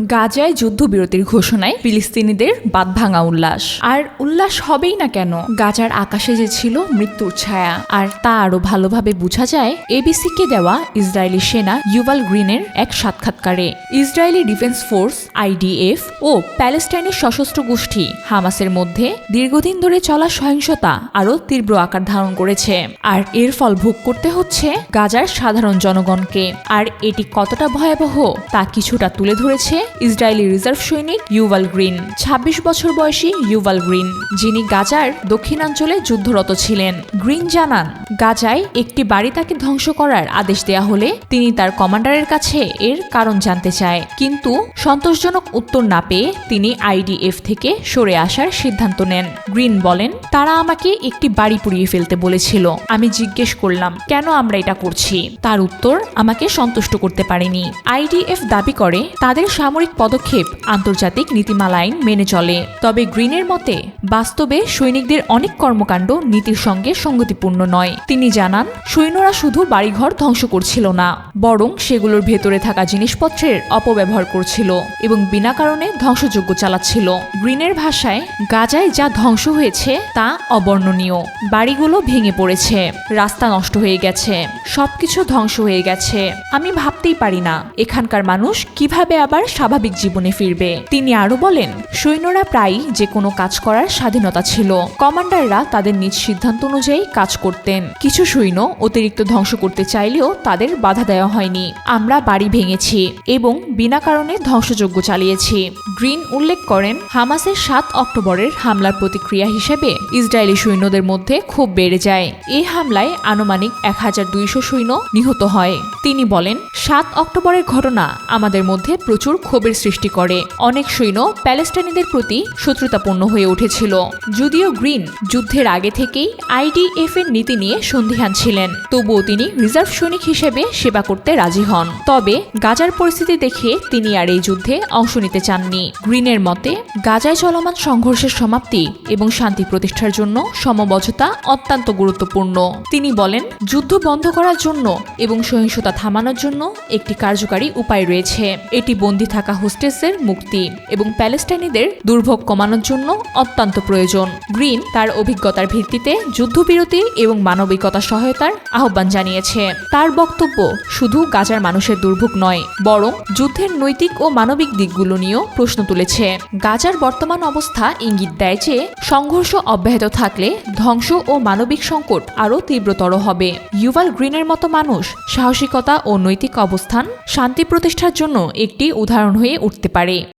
গাজায় যুদ্ধবিরতির ঘোষণায় ফিলিস্তিনিদের বাদভাঙা উল্লাস। আর উল্লাস হবেই না কেন? গাজার আকাশে যে ছিল মৃত্যুর ছায়া। আর তা আরও ভালোভাবে বোঝা যায় এবিসিকে দেওয়া ইসরায়েলি সেনা ইউভাল গ্রিনের এক সাক্ষাৎকারে। ইসরায়েলি ডিফেন্স ফোর্স আইডিএফ ও প্যালেস্টাইনের সশস্ত্র গোষ্ঠী হামাসের মধ্যে দীর্ঘদিন ধরে চলা সহিংসতা আরও তীব্র আকার ধারণ করেছে। আর এর ফল ভোগ করতে হচ্ছে গাজার সাধারণ জনগণকে। আর এটি কতটা ভয়াবহ তা কিছুটা তুলে ধরেছে ইসরায়েলি রিজার্ভ সৈনিক ইউভাল গ্রিন। ২৬ বছর বয়সী ইউভাল গ্রিন, যিনি গাজার দক্ষিণাঞ্চলে যুদ্ধরত ছিলেন। গ্রিন জানান, গাজায় একটি বাড়ি তাকে ধ্বংস করার আদেশ দেয়া হলে তিনি তার কমান্ডারের কাছে এর কারণ জানতে চায়। কিন্তু সন্তোষজনক উত্তর না পেয়ে তিনি আইডিএফ থেকে সরে আসার সিদ্ধান্ত নেন। গ্রিন বলেন, তারা আমাকে একটি বাড়ি পুড়িয়ে ফেলতে বলেছিল। আমি জিজ্ঞেস করলাম, কেন আমরা এটা করছি? তার উত্তর, আমাকে সন্তুষ্ট করতে পারেনি। আইডিএফ দাবি করে, তাদের সামরিক পদক্ষেপ আন্তর্জাতিক নীতিমালা মেনে চলে। তবে গ্রিনের মতে, বাস্তবে সৈনিকদের অনেক কর্মকাণ্ড নীতির সঙ্গে সঙ্গতিপূর্ণ নয়। তিনি জানান, সৈন্যরা শুধু বাড়িঘর ধ্বংস করছিল না, বরং সেগুলোর ভেতরে থাকা জিনিসপত্রের অপব্যবহার করছিল এবং বিনা কারণে ধ্বংসযোগ্য চালাচ্ছিল। গ্রিনের ভাষায়, গাজায় যা ধ্বংস হয়েছে তা অবর্ণনীয়। বাড়িগুলো ভেঙে পড়েছে, রাস্তা নষ্ট হয়ে গেছে, সবকিছু ধ্বংস হয়ে গেছে। আমি ভাবতেই পারি না, এখানকার মানুষ কীভাবে আবার স্বাভাবিক জীবনে ফিরবে। তিনি আরও বলেন, সৈন্যরা প্রায়ই যে কোনো কাজ করার স্বাধীনতা ছিল। কমান্ডাররা তাদের নিজ সিদ্ধান্ত অনুযায়ী কাজ করতেন। কিছু সৈন্য অতিরিক্ত ধ্বংস করতে চাইলেও তাদের বাধা দেওয়া হয়নি। আমরা বাড়ি ভেঙেছি এবং বিনা কারণে ধ্বংসযজ্ঞ চালিয়েছি। গ্রিন উল্লেখ করেন, হামাসের সাত অক্টোবরের হামলার প্রতিক্রিয়া হিসেবে ইসরায়েলি সৈন্যদের মধ্যে খুব বেড়ে যায়। এই হামলায় আনুমানিক এক হাজার দুইশো সৈন্য নিহত হয়। তিনি বলেন, সাত অক্টোবরের ঘটনা আমাদের মধ্যে প্রচুর ক্ষোভের সৃষ্টি করে। অনেক সৈন্য প্যালেস্টাইনিদের প্রতি শত্রুতাপূর্ণ হয়ে উঠেছিল। যদিও গ্রিন যুদ্ধের আগে থেকেই আইডিএফ এর নীতি নিয়ে সন্দিহান ছিলেন। তবুও তিনি রিজার্ভ সৈনিক হিসেবে সেবা করতে রাজি হন। তবে গাজার পরিস্থিতি দেখে তিনি আর এই যুদ্ধে অংশ নিতে চাননি। গ্রিনের মতে, গাজায় চলমান সংঘর্ষের সমাপ্তি এবং শান্তি প্রতিষ্ঠার জন্য সমবদ্ধতা অত্যন্ত গুরুত্বপূর্ণ। তিনি বলেন, যুদ্ধ বন্ধ করার জন্য এবং সহিংসতা থামানোর জন্য একটি কার্যকারী উপায় রয়েছে। এটি বন্দী থাকা হোস্টেসের মুক্তি এবং প্যালেস্টাইনিদের দুর্ভোগ কমানোর জন্য অত্যন্ত প্রয়োজন। গ্রিন তার অভিজ্ঞতার ভিত্তিতে যুদ্ধবিরতি এবং মানবিকতা সহায়তার আহ্বান জানিয়েছে। তার বক্তব্য শুধু গাজার মানুষের দুর্ভোগ নয়, বরং যুদ্ধের নৈতিক ও মানবিক দিকগুলো নিয়েও প্রশ্ন তুলেছে। গাজার বর্তমান অবস্থা ইঙ্গিত দেয় যে, সংঘর্ষ অব্যাহত থাকলে ধ্বংস ও মানবিক সংকট আরও তীব্রতর হবে। ইউভাল গ্রিনের মতো মানুষ সাহসিকতা ও নৈতিক অবস্থান, শান্তি প্রতিষ্ঠার জন্য একটি উদাহরণ হয়ে উঠতে পারে।